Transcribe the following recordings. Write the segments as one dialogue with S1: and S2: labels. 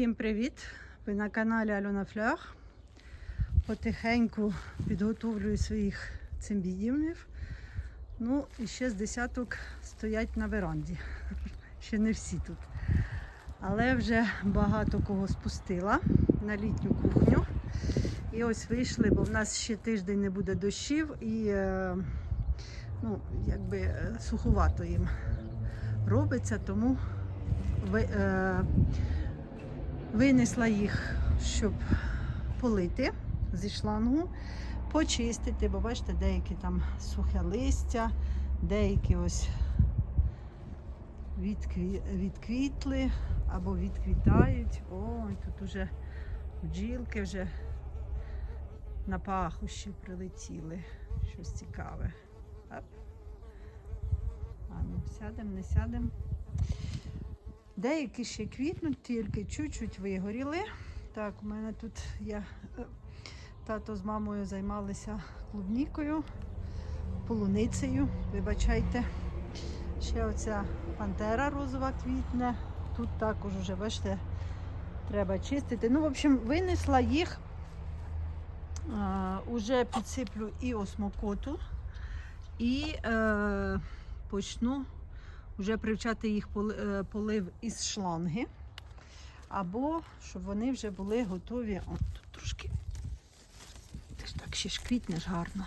S1: Всім привіт! Ви на каналі Альона Флях. Потихеньку підготовлюю своїх цимбідівнів. Ну, і ще з десяток стоять на веранді. Ще не всі тут. Але вже багато кого спустила на літню кухню. І ось вийшли, бо в нас ще тиждень не буде дощів і е, ну, якби е, суховато їм робиться, тому ви, е, винесла їх, щоб полити зі шлангу, почистити, бо бачите, деякі там сухе листя, деякі ось відкві, відквітли або відквітають. Ой, тут уже бджілки вже на пахощі прилетіли. Щось цікаве. Оп. А ну, сядемо, не сядемо. Деякі ще квітнуть, тільки чуть-чуть вигоріли. Так, у мене тут я е, тато з мамою займалися клубнікою, полуницею, вибачайте. Ще оця пантера розова квітне. Тут також вже, бачите, треба чистити. Ну, в общем, винесла їх. А, уже підсиплю і осмокоту, і е, почну вже привчати їх е, полив із шланги. Або щоб вони вже були готові. От тут трошки. Ти ж так ще ж квітнеш гарно.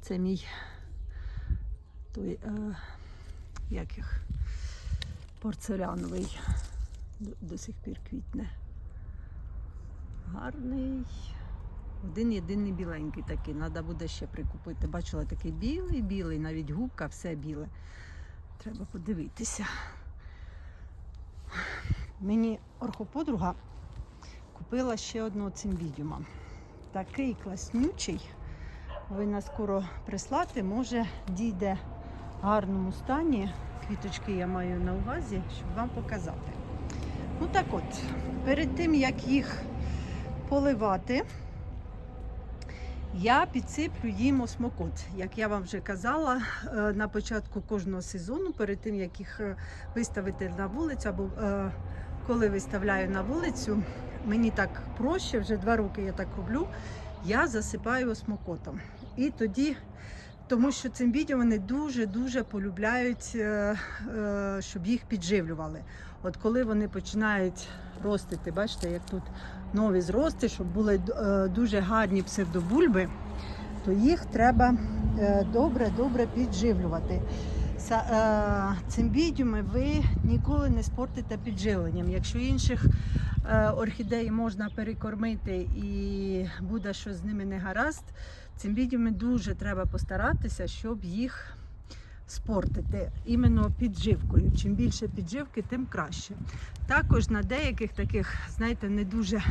S1: Це мій той, е, як їх, порцеляновий до, до сих пір квітне. Гарний. Один єдиний біленький такий. Треба буде ще прикупити. Бачила такий білий, білий, навіть губка, все біле. Треба подивитися. Мені орхоподруга купила ще одного цимбідіума. Такий класнючий. Повинна скоро прислати, може дійде в гарному стані. Квіточки я маю на увазі, щоб вам показати. Ну так от, перед тим як їх поливати, я підсиплю їм осмокот. Як я вам вже казала, е, на початку кожного сезону, перед тим як їх е, виставити на вулицю, або е, коли виставляю на вулицю, мені так проще, вже два роки я так роблю. Я засипаю осмокотом. І тоді, тому що цим відео вони дуже-дуже полюбляють, е, е, щоб їх підживлювали. От коли вони починають ростити, бачите, як тут нові зрости, щоб були е, дуже гарні псевдобульби, то їх треба добре-добре підживлювати. Е, Цимбідіуми ви ніколи не спортите підживленням. Якщо інших е, орхідей можна перекормити і буде щось з ними не гаразд, цимбідіуми дуже треба постаратися, щоб їх спортити іменно підживкою. Чим більше підживки, тим краще. Також на деяких таких, знаєте, не дуже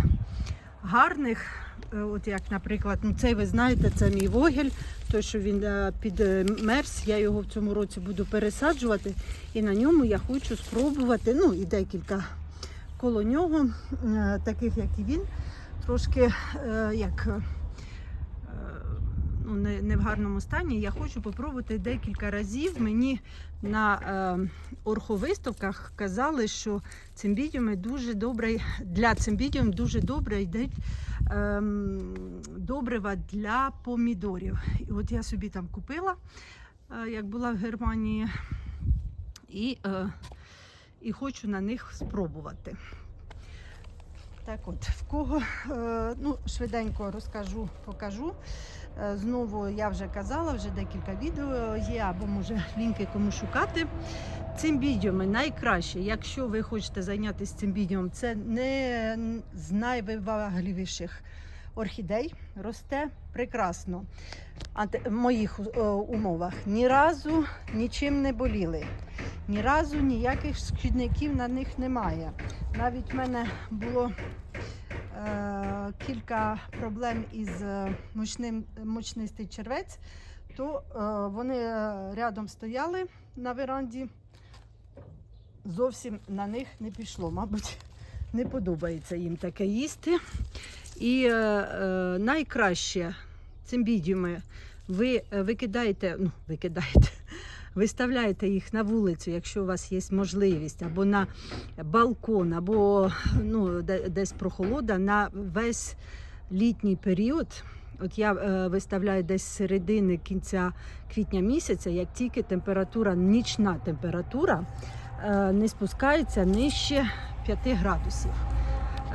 S1: гарних, е, от як, наприклад, ну цей ви знаєте, це мій вогель, той, що він е, підмерз, я його в цьому році буду пересаджувати, і на ньому я хочу спробувати, ну і декілька коло нього, е, таких як і він, трошки е, як. Е, Ну, не, не в гарному стані. Я хочу попробувати декілька разів. Мені на е, орховиставках казали, що цимбідіуми дуже добре для цимбідіум дуже добре йдуть ем, добрива для помідорів. І от я собі там купила, е, як була в Германії, і, е, і хочу на них спробувати. Так от, в кого, е, ну, швиденько розкажу, покажу. Е, Знову я вже казала, вже декілька відео є, або може лінки кому шукати. Цимбідіуми найкраще, якщо ви хочете зайнятися цимбідіумом, це не з найвивагливіших орхідей. Росте прекрасно Анте- в моїх е, умовах. Ні разу нічим не боліли. Ні разу ніяких шкідників на них немає. Навіть в мене було кілька проблем із е, мучним, мучнистий червець, то е, вони е, рядом стояли на веранді, зовсім на них не пішло. Мабуть, не подобається їм таке їсти. І е, е, найкраще цимбідіуми ви е, викидаєте, ну, викидаєте, виставляєте їх на вулицю, якщо у вас є можливість, або на балкон, або ну, де- десь прохолода на весь літній період. От я е, виставляю десь середини кінця квітня місяця, як тільки температура, нічна температура е, не спускається нижче 5 градусів.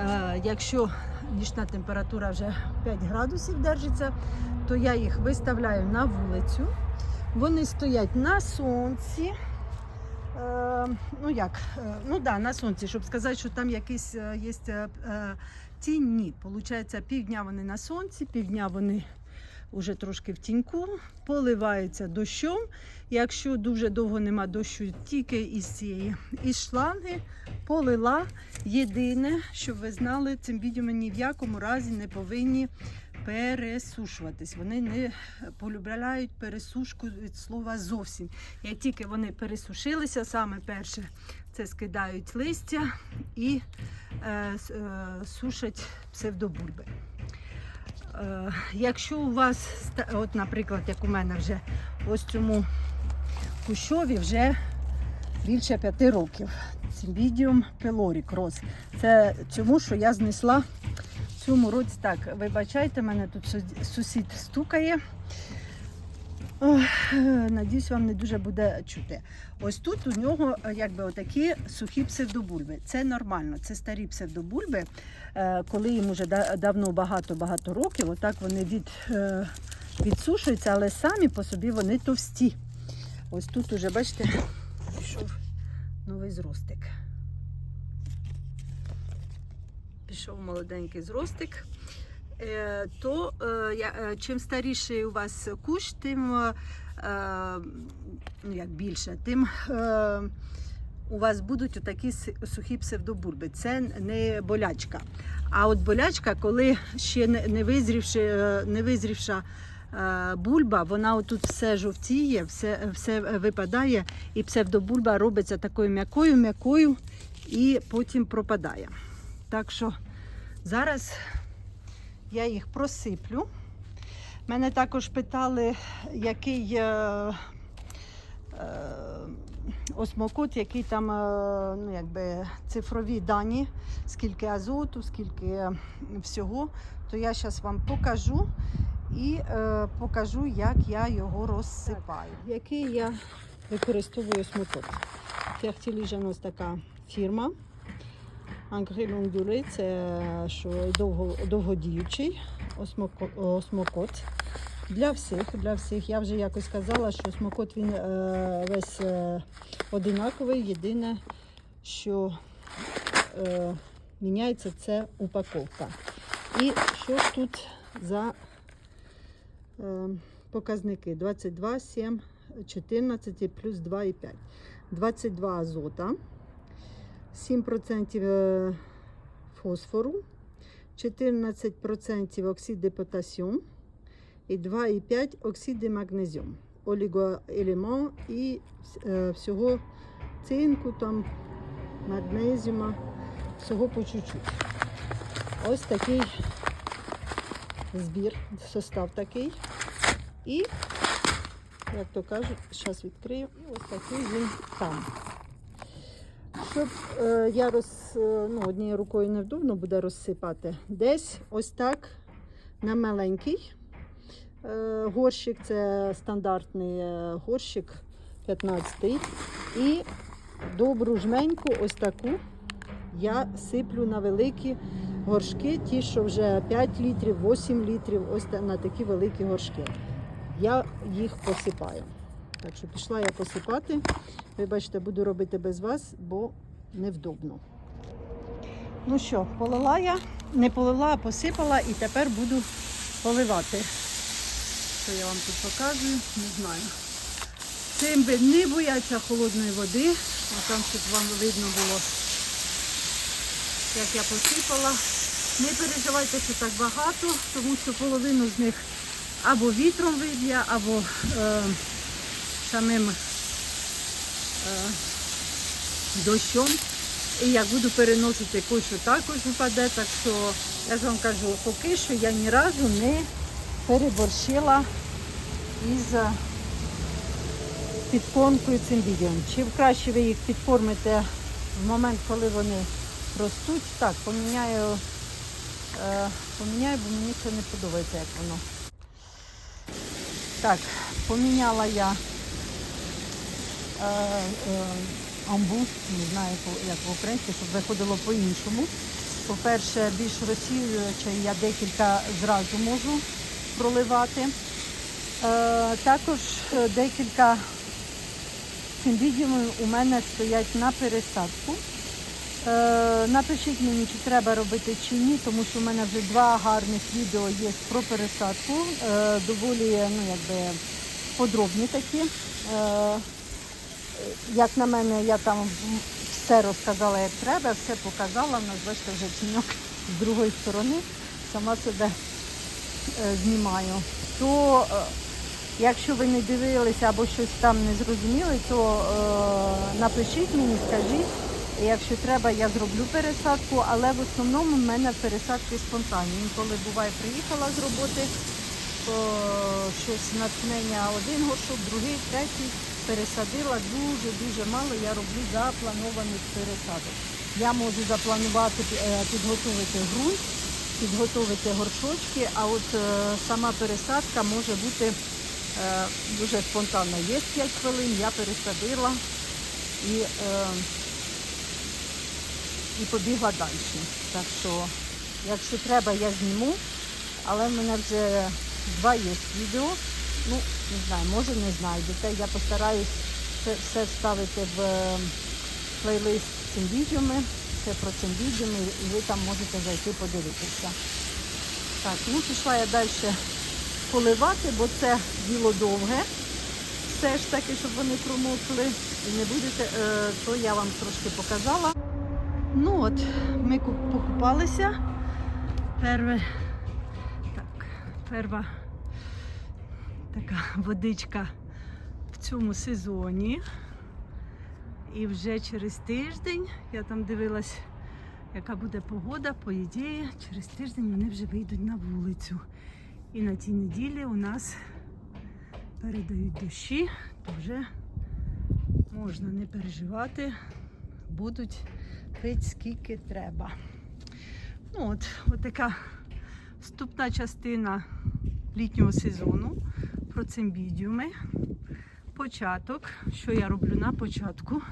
S1: Е, якщо нічна температура вже 5 градусів держиться, то я їх виставляю на вулицю. Вони стоять на сонці. Е, ну як, е, ну да, на сонці, щоб сказати, що там якийсь е, є е, е, ні. Получається, півдня вони на сонці, півдня вони вже трошки в тіньку, поливаються дощом. Якщо дуже довго нема дощу, тільки із цієї із шланги полила. Єдине, щоб ви знали, цим відео ні в якому разі не повинні пересушуватись. Вони не полюбляють пересушку від слова зовсім. Як тільки вони пересушилися, саме перше це скидають листя і е, е, сушать псевдобульби. Е, якщо у вас, от, наприклад, як у мене вже ось цьому кущові вже більше п'яти років. Цимбідіум пелорік роз. Це цьому, що я знесла цьому році. Так, вибачайте, мене тут сусід стукає. Надіюсь, вам не дуже буде чути. Ось тут у нього якби отакі сухі псевдобульби. Це нормально, це старі псевдобульби. Е, Коли їм уже давно багато-багато років, отак вони від, е, відсушуються, але самі по собі вони товсті. Ось тут уже, бачите, пішов новий зростик. Пішов молоденький зростик. Е, То е, е, чим старіший у вас кущ, тим ну, як більше, тим у вас будуть отакі си- сухі псевдобульби. Це не болячка. А от болячка, коли ще не, визрівши, не визрівша бульба, вона отут все жовтіє, все, все випадає, і псевдобульба робиться такою м'якою, м'якою і потім пропадає. Так що зараз я їх просиплю. Мене також питали, який е, е, осмокот, який там е, ну, якби цифрові дані, скільки азоту, скільки всього, то я зараз вам покажу і е, покажу, як я його розсипаю. Який я використовую осмокот. Фертіліжен ось така фірма. Ангри Лонгдюри це що довго, довгодіючий осмоко- осмокот. Для всіх, для всіх. Я вже якось казала, що смокот він е, весь е, одинаковий. Єдине, що е, міняється, це упаковка. І що ж тут за е, показники? 22, 7, 14 плюс 2,5. 22 азота. 7% е, фосфору, 14% оксиди потасіум і 2,5 оксиди магнезіум, олігоелемент і е, всього цинку, там, магнезіума, всього по чуть-чуть. Ось такий збір, состав такий. І, як то кажуть, зараз відкрию, і ось такий він там. Щоб е, я роз, е, ну, однією рукою невдобно буде розсипати. Десь ось так на маленький е, горщик, це стандартний е, горщик 15-й. І добру жменьку, ось таку я сиплю на великі горшки, ті, що вже 5 літрів, 8 літрів, ось на такі великі горшки. Я їх посипаю. Так що пішла я посипати. Вибачте, буду робити без вас, бо невдобно. Ну що, полила я, не полила, а посипала і тепер буду поливати. Що я вам тут показую, не знаю. Цим би не бояться холодної води. А там щоб вам видно було, як я посипала. Не переживайте, що так багато, тому що половину з них або вітром виб'є, або е, самим е, дощом. І як буду переносити кошу, також впаде. Так що я ж вам кажу, поки що я ні разу не переборщила із е, підкормкою цим відео. Чи краще ви їх підкормите в момент, коли вони ростуть? Так, поміняю, е, поміняю, бо мені це не подобається, як воно. Так, поміняла я амбуз, не знаю як в українській, щоб виходило по-іншому. По-перше, більш розсіююче я декілька зразу можу проливати. Е, також е, декілька цимбідіумів у мене стоять на пересадку. Е, напишіть мені, чи треба робити чи ні, тому що в мене вже два гарних відео є про пересадку. Е, доволі ну, якби, подробні такі. Е, як на мене, я там все розказала, як треба, все показала. Бачите вже тіньок з другої сторони, сама себе е, знімаю. То е, якщо ви не дивилися або щось там не зрозуміли, то е, напишіть мені, скажіть. Якщо треба, я зроблю пересадку, але в основному в мене пересадки спонтанні. Інколи буває, приїхала з роботи, то щось натхнення один горшок, другий, третій пересадила дуже-дуже мало. Я роблю запланованих пересадок. Я можу запланувати, е, підготувати ґрунт, підготувати горшочки, а от е, сама пересадка може бути е, дуже спонтанно. Є 5 хвилин, я пересадила і, і побігла далі. Так що, якщо треба, я зніму, але в мене вже два є відео. Ну, не знаю, може не знайдете. Я постараюсь все вставити в е, плейлист цимбідіуми, все про цимбідіуми, і ви там можете зайти подивитися. Так, ну пішла я далі поливати, бо це діло довге. Все ж таки, щоб вони промокли і не будете, е, то я вам трошки показала. Ну от, ми покупалися. Перше, так, перша така водичка в цьому сезоні. І вже через тиждень, я там дивилась, яка буде погода, по ідеї, через тиждень вони вже вийдуть на вулицю. І на тій неділі у нас передають дощі, то вже можна не переживати, будуть пити скільки треба. Ну от, от така вступна частина літнього сезону про цимбідіуми. Початок, що я роблю на початку.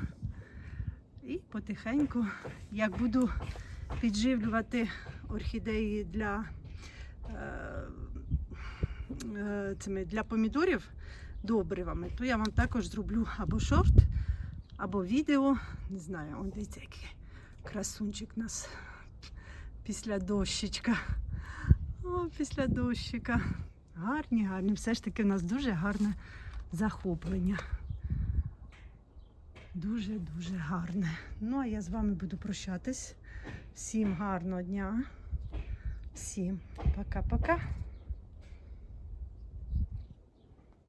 S1: І потихеньку, як буду підживлювати орхідеї для, е, е, цими, для помідорів добривами, то я вам також зроблю або шорт, або відео. Не знаю, он дивіться, який красунчик у нас після дощечка. О, після дощика. Гарні, гарні. Все ж таки у нас дуже гарне захоплення. Дуже-дуже гарне. Ну, а я з вами буду прощатись. Всім гарного дня. Всім пока-пока.